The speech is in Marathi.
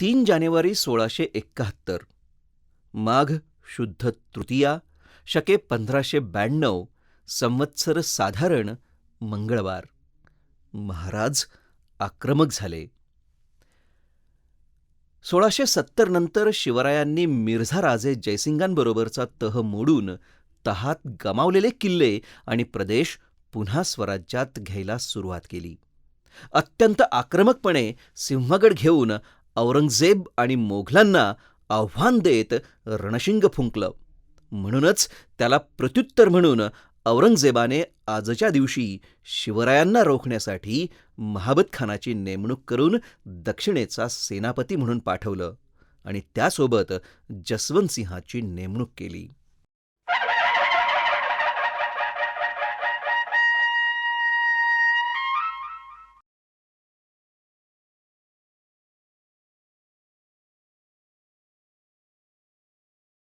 तीन जानेवारी सोळाशे एक्काहत्तर. माघ शुद्ध तृतीया शके पंधराशे ब्याण्णव संवत्सर साधारण मंगळवार. महाराज आक्रमक झाले. सोळाशे सत्तर नंतर शिवरायांनी मिर्झा राजे जयसिंगांबरोबरचा तह मोडून तहात गमावलेले किल्ले आणि प्रदेश पुन्हा स्वराज्यात घ्यायला सुरुवात केली. अत्यंत आक्रमकपणे सिंहगड घेऊन औरंगजेब आणि मोघलांना आव्हान देत रणशिंग फुंकलं. म्हणूनच त्याला प्रत्युत्तर म्हणून औरंगजेबाने आजच्या दिवशी शिवरायांना रोखण्यासाठी महाबतखानाची नेमणूक करून दक्षिणेचा सेनापती म्हणून पाठवलं आणि त्यासोबत जसवंतसिंहाची नेमणूक केली.